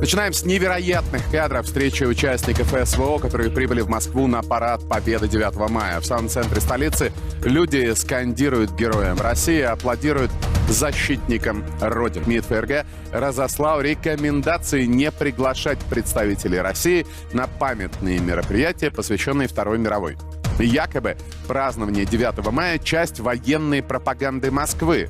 Начинаем с невероятных кадров встречи участников СВО, которые прибыли в Москву на парад Победы 9 мая. В самом центре столицы люди скандируют героям России, аплодируют защитникам Родины. МИД ФРГ разослал рекомендации не приглашать представителей России на памятные мероприятия, посвященные Второй мировой. Якобы празднование 9 мая – часть военной пропаганды Москвы.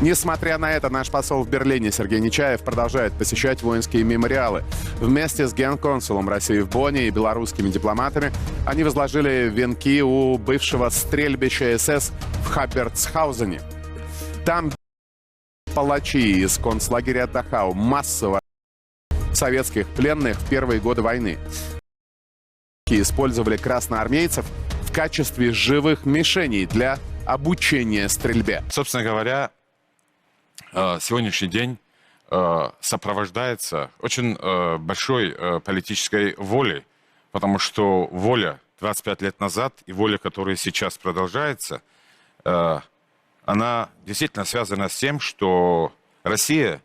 Несмотря на это, наш посол в Берлине Сергей Нечаев продолжает посещать воинские мемориалы. Вместе с генконсулом России в Бонне и белорусскими дипломатами они возложили венки у бывшего стрельбища СС в Хабертсхаузене. Там палачи из концлагеря Дахау массово советских пленных в первые годы войны. Использовали красноармейцев качестве живых мишеней для обучения стрельбе. Собственно говоря, э, сегодняшний день э, сопровождается очень э, большой политической волей, потому что воля 25 лет назад и воля, которая сейчас продолжается, она действительно связана с тем, что Россия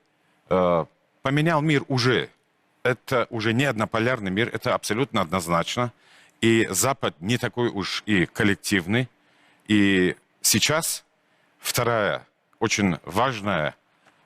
поменял мир уже. Это уже не однополярный мир, это абсолютно однозначно. И Запад не такой уж и коллективный. И сейчас вторая очень важная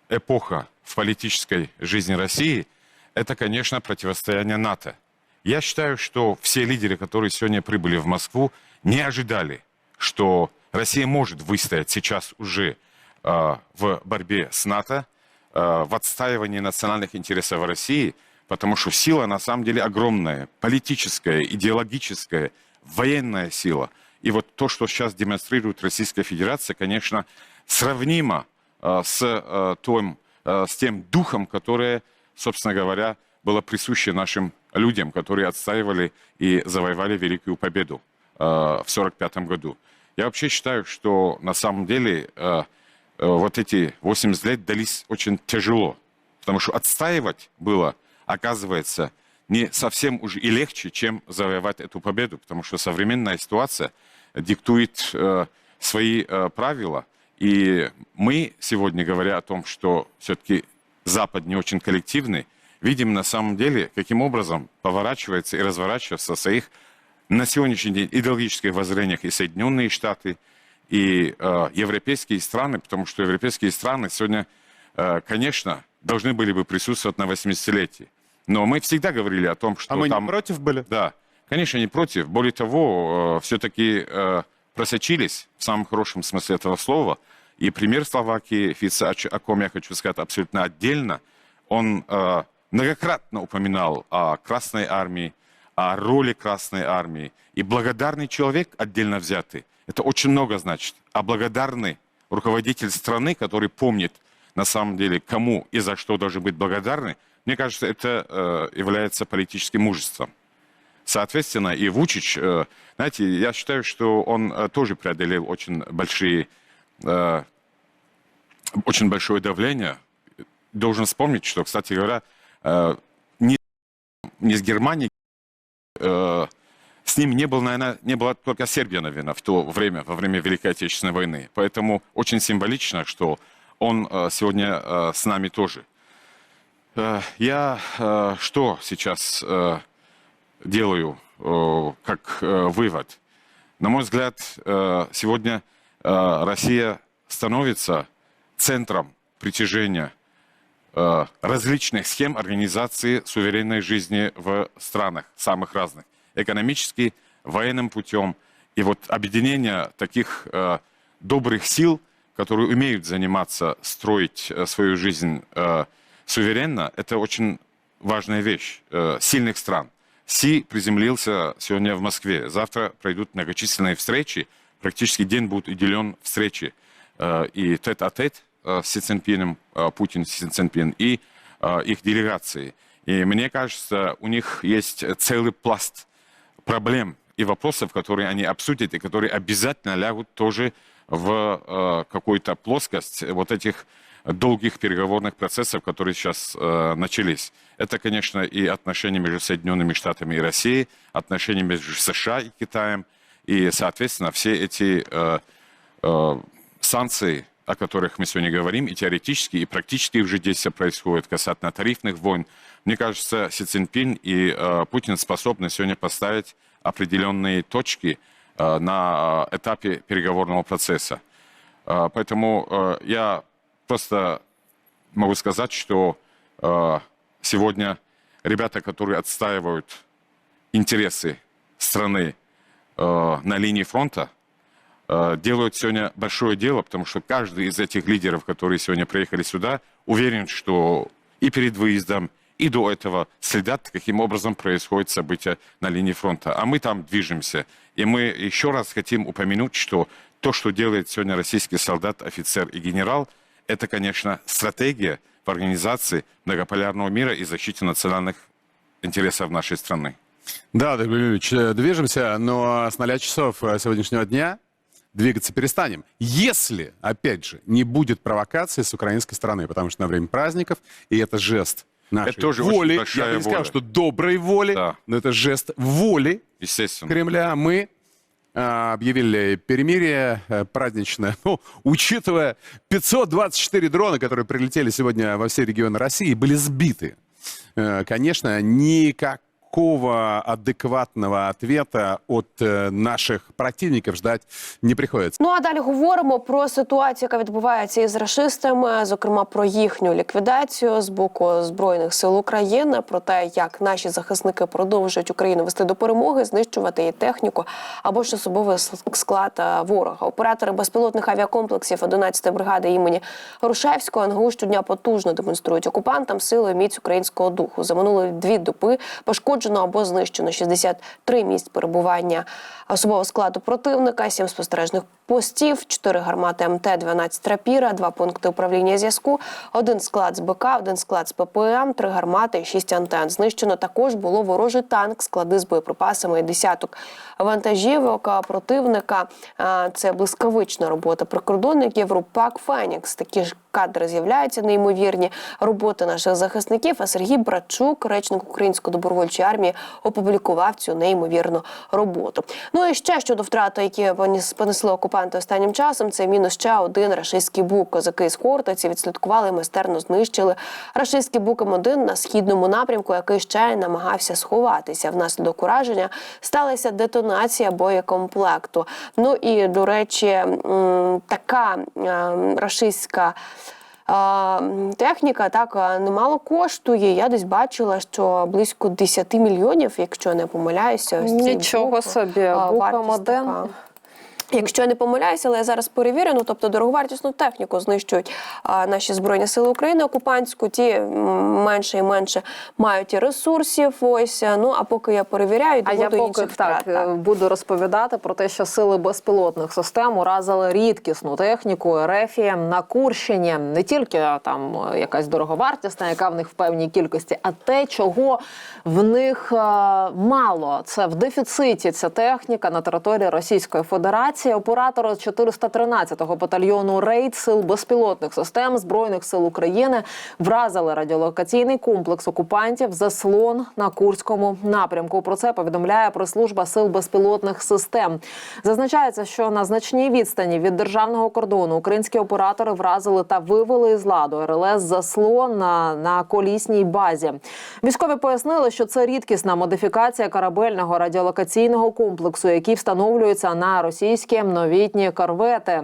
эпоха в политической жизни России – это, конечно, противостояние НАТО. Я считаю, что все лидеры, которые сегодня прибыли в Москву, не ожидали, что Россия может выстоять сейчас уже э, в борьбе с НАТО, э, в отстаивании национальных интересов России, потому что сила на самом деле огромная, политическая, идеологическая, военная сила. И вот то, что сейчас демонстрирует Российская Федерация, конечно, сравнимо э, с, э, том, э, с тем духом, которое, собственно говоря, было присуще нашим людям, которые отстаивали и завоевали Великую Победу э, в 1945 году. Я вообще считаю, что на самом деле э, э, вот эти 80 лет дались очень тяжело, потому что отстаивать было, оказывается, не совсем уже и легче, чем завоевать эту победу, потому что современная ситуация диктует э, свои э, правила. И мы сегодня, говоря о том, что все-таки Запад не очень коллективный, видим на самом деле, каким образом поворачивается и разворачивается в своих на сегодняшний день идеологических воззрениях и Соединенные Штаты, и э, европейские страны, потому что европейские страны сегодня, э, конечно, должны были бы присутствовать на 80-летии. Но мы всегда говорили о том, что А мы там... не против были? Да, конечно, не против. Более того, э, все-таки э, просочились в самом хорошем смысле этого слова. И пример Словакии, Фица, о ком я хочу сказать абсолютно отдельно, он э, многократно упоминал о Красной Армии, о роли Красной Армии. И благодарный человек, отдельно взятый, это очень много значит. А благодарный руководитель страны, который помнит на самом деле, кому и за что должны быть благодарны, мне кажется, это э, является политическим мужеством. Соответственно, и Вучич, э, знаете, я считаю, что он э, тоже преодолел очень большие, э, очень большое давление. Должен вспомнить, что, кстати говоря, э, не, не с Германией, э, с ним не было, наверное, не была только Сербия, наверное, в то время, во время Великой Отечественной войны. Поэтому очень символично, что он э, сегодня э, с нами тоже. Э, Я что сейчас делаю как вывод? На мой взгляд, сегодня Россия становится центром притяжения различных схем организации суверенной жизни в странах самых разных. Экономически, военным путем. И вот объединение таких добрых сил, которые умеют заниматься, строить э, свою жизнь э, суверенно, это очень важная вещь. Э, сильных стран. Си приземлился сегодня в Москве. Завтра пройдут многочисленные встречи. Практически день будет уделен встрече э, и тет-а-тет э, с Си Цзиньпином, э, Путин, Си Цзиньпин, и э, их делегации. И мне кажется, у них есть целый пласт проблем и вопросов, которые они обсудят и которые обязательно лягут тоже в э, какую-то плоскость вот этих долгих переговорных процессов, которые сейчас э, начались. Это, конечно, и отношения между Соединенными Штатами и Россией, отношения между США и Китаем, и, соответственно, все эти э, э, санкции о которых мы сегодня говорим, и теоретически, и практически уже действия происходят касательно тарифных войн. Мне кажется, Си Цзиньпин и э, Путин способны сегодня поставить определенные точки на э, этапе переговорного процесса. Э, поэтому э, я просто могу сказать, что э, сегодня ребята, которые отстаивают интересы страны э, на линии фронта, э, делают сегодня большое дело, потому что каждый из этих лидеров, которые сегодня приехали сюда, уверен, что и перед выездом, и до этого следят, каким образом происходят события на линии фронта. А мы там движемся. И мы еще раз хотим упомянуть, что то, что делает сегодня российский солдат, офицер и генерал, это, конечно, стратегия в организации многополярного мира и защите национальных интересов нашей страны. Да, Дмитрий Юрьевич, э, движемся, но с 0 часов э, сегодняшнего дня двигаться перестанем. Если, опять же, не будет провокации с украинской стороны, потому что на время праздников, и это жест нашей Это тоже воли, я бы не сказал, воля. что доброй воли, Да. но это жест воли Естественно. Кремля. Мы а, объявили перемирие э, праздничное, ну, учитывая 524 дрона, которые прилетели сегодня во все регионы России, были сбиты. Э, Конечно, никакого адекватного ответа от э, наших противников ждать не приходится. Ну а далі говоримо про ситуацію, яка відбувається із рашистами, зокрема про їхню ліквідацію з боку збройних сил України, про те, як наші захисники продовжують Україну вести до перемоги, знищувати її техніку або ж особовий склад е, ворога. Оператори безпілотних авіакомплексів 11-ї бригади імені Грушевського НГУ щодня потужно демонструють окупантам силу і міць українського духу. За минулі дві доби пошкоджено або знищено 63 місць перебування особового складу противника, 7 спостережних постів, 4 гармати МТ, 12 рапіра, 2 пункти управління зв'язку, один склад з БК, один склад з ППМ, 3 гармати і 6 антен. Знищено також було ворожий танк, склади з боєприпасами і десяток вантажівок противника. Це блискавична робота прикордонників. Рупак Фенікс. Такі ж кадри з'являються неймовірні роботи наших захисників. А Сергій Брачук, речник української добровольчої армії, опублікував цю неймовірну роботу. Ну і ще щодо втрати, які понесли окупанти останнім часом. Це мінус ще один рашистський бук. Козаки з Хортиці відслідкували і майстерно знищили рашистський бук М1 на східному напрямку, який ще намагався сховатися. Внаслідок ураження сталася детонація боєкомплекту. Ну і до речі, така е, рашистська. Техніка так немало коштує. Я десь бачила, що близько 10 мільйонів, якщо не помиляюся. ось Нічого собі, а, бук вартість М1. така. Якщо я не помиляюся, але я зараз перевірю, ну тобто дороговартісну техніку знищують а, наші збройні сили України окупантську. Ті менше і менше мають і ресурсів. Ось ну а поки я перевіряю, А я поки інших так, втрат. е, буду розповідати про те, що сили безпілотних систем уразили рідкісну техніку РФ на Курщині. Не тільки е, там е, якась дороговартісна, яка в них в певній кількості, а те, чого в них е, мало. Це в дефіциті ця техніка на території Російської Федерації. Оператори 413-го батальйону рейд сил безпілотних систем збройних сил України вразили радіолокаційний комплекс окупантів заслон на Курському напрямку. Про це повідомляє прес-служба сил безпілотних систем. Зазначається, що на значній відстані від державного кордону українські оператори вразили та вивели із ладу РЛС заслон на, на колісній базі. Військові пояснили, що це рідкісна модифікація корабельного радіолокаційного комплексу, який встановлюється на російські новітні корвети.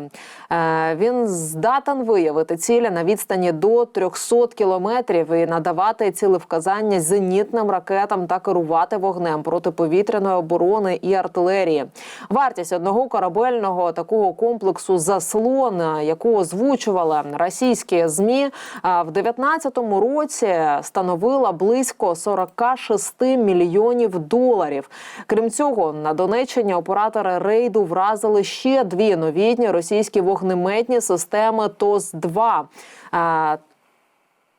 Е, Він здатен виявити цілі на відстані до 300 кілометрів і надавати цілевказання зенітним ракетам та керувати вогнем протиповітряної оборони і артилерії. Вартість одного корабельного такого комплексу заслон, е, яку озвучували російські змі, е, в 19-му році становила близько 46 мільйонів доларів. Крім цього, на Донеччині оператори рейду вразили ще дві новітні російські вогнеметні системи ТОС-2. Е,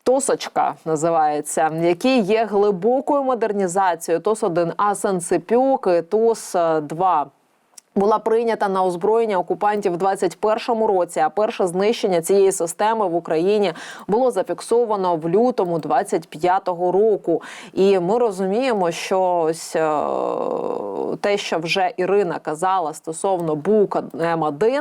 Тосочка називається, які є глибокою модернізацією ТОС-1 Асенцепюк і ТОС-2. Була прийнята на озброєння окупантів в 21-му році. А перше знищення цієї системи в Україні було зафіксовано в лютому 25-го року. І ми розуміємо, що ось е, те, що вже Ірина казала стосовно БУК М1,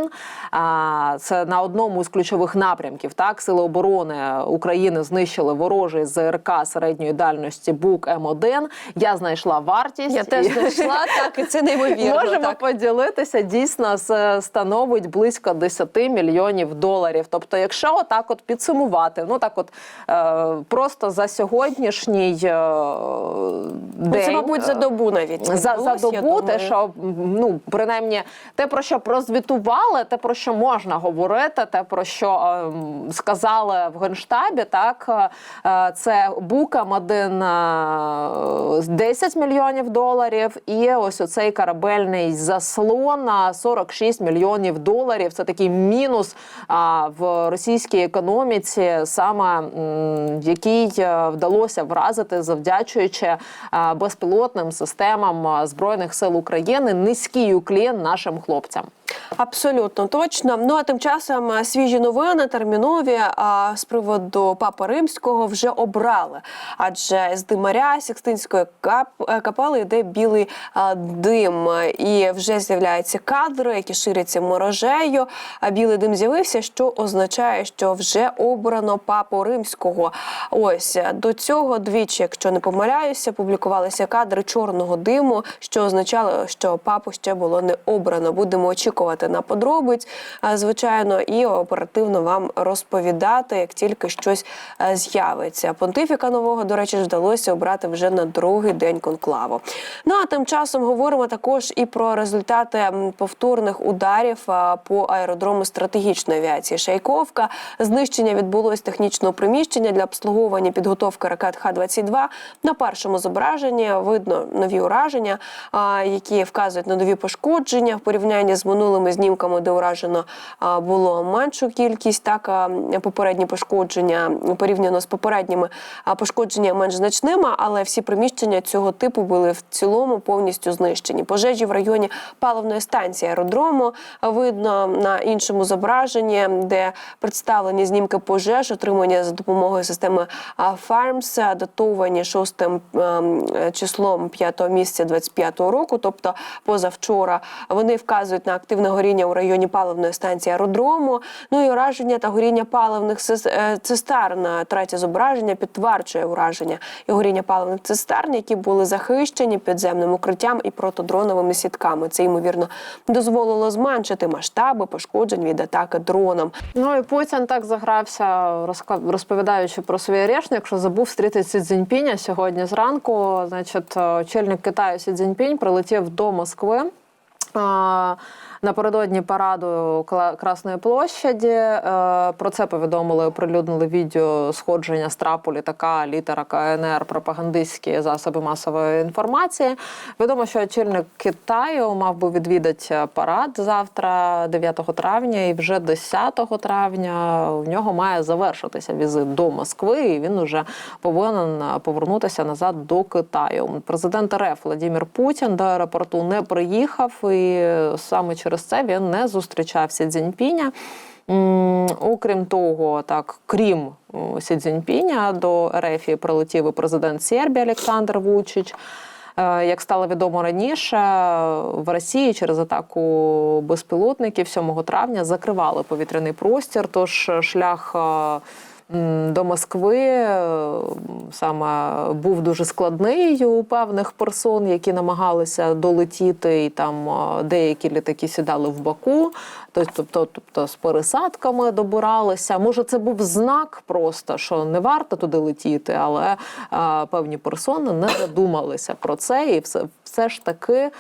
а, це на одному з ключових напрямків. Так, сили оборони України знищили ворожий ЗРК середньої дальності БУК М1. Я знайшла вартість. Я теж знайшла так, і це неймовірно. Можемо так. Поділитися. Дійсно, с- становить близько 10 мільйонів доларів. Тобто, якщо отак от підсумувати, ну так от е, просто за сьогоднішній е, Ну, день. Це, мабуть, за е, добу навіть. за, за добу, те, що ну принаймні те, про що прозвітували, те, про що можна говорити, те, про що е, сказали в генштабі, так е, це букам один е, 10 мільйонів доларів, і ось оцей корабельний заслон на 46 мільйонів доларів. Це такий мінус а, в російській економіці, саме м, який е, вдалося вразити, завдячуючи а, безпілотним системам е, збройних сил України. Низький уклін нашим хлопцям. Абсолютно точно. Ну а тим часом е, свіжі новини термінові а, з приводу Папи Римського вже обрали. Адже з димаря Сікстинської е, капели йде білий а, дим, і вже з'являються кадри, які ширяться мережею. А білий дим з'явився, що означає, що вже обрано папу римського. Ось е, до цього двічі, якщо не помиляюся, публікувалися кадри чорного диму, що означало, що папу ще було не обрано. Будемо очікувати на подробиць, е, звичайно, і оперативно вам розповідати, як тільки щось е, з'явиться. Понтифіка нового, до речі, вдалося обрати вже на другий день конклаву. Ну а тим часом говоримо також і про результати повторних ударів по аеродрому стратегічної авіації Шайковка. Знищення відбулось технічного приміщення для обслуговування підготовки ракет Х-22. На першому зображенні видно нові ураження, які вказують на нові пошкодження в порівнянні з минулими знімками, де уражено було меншу кількість. Так попередні пошкодження порівняно з попередніми пошкодження менш значними, але всі приміщення цього типу були в цілому повністю знищені. Пожежі в районі паливної станції аеродрому видно на іншому зображенні, де представлені знімки пожеж, отримані за допомогою системи FARMS, датовані шостим ем, числом 5 місяця 25-го року, тобто позавчора. Вони вказують на активне горіння у районі паливної станції аеродрому. Ну і ураження та горіння паливних е, цистерн. Третє зображення підтверджує ураження і горіння паливних цистерн, які були захищені підземним укриттям і протидроновими сітками. Це ймовірно дозволило зменшити масштаби пошкоджень від атаки дроном. Ну і Путін так загрався, розповідаючи про свій арешт, якщо забув зустріти Сі Цзіньпіня сьогодні зранку. Значить, е, очільник Китаю Сі Цзіньпінь прилетів до Москви. Напередодні параду Красної площаді е, про це повідомили, оприлюднили відео сходження з трапу літака літера КНР пропагандистські засоби масової інформації. Відомо, що очільник Китаю мав би відвідати парад завтра, 9 травня, і вже 10 травня в нього має завершитися візит до Москви. і Він уже повинен повернутися назад до Китаю. Президент РФ Владимир Путін до аеропорту не приїхав, і саме через це він не зустрічався Цзіньпіня. М, Окрім того, так крім Сі Цзіньпіня, до РФ прилетів і президент Сербії Олександр Вучич. Е, Як стало відомо раніше, в Росії через атаку безпілотників 7 травня закривали повітряний простір. Тож шлях е, до Москви е, саме був дуже складний у певних персон, які намагалися долетіти, і там е, деякі літаки сідали в Баку, тобто, тобто, тобто з пересадками добиралися. Може, це був знак просто, що не варто туди летіти, але е, певні персони не задумалися про це і все. Все ж таки е,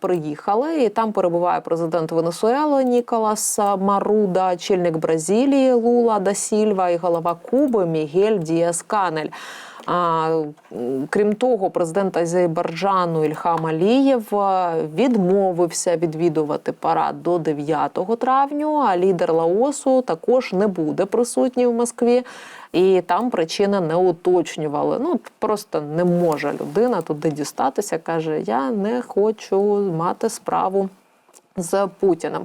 приїхали, і там перебуває президент Венесуели Ніколас Маруда, очільник Бразилії Лула да Сільва і голова Куби Мігель Діас Канель. А, крім того, президент Азербайджану Ільхам Алієв відмовився відвідувати парад до 9 травня. А лідер Лаосу також не буде присутній в Москві. І там причини не уточнювали. Ну просто не може людина туди дістатися. каже: Я не хочу мати справу з Путіним.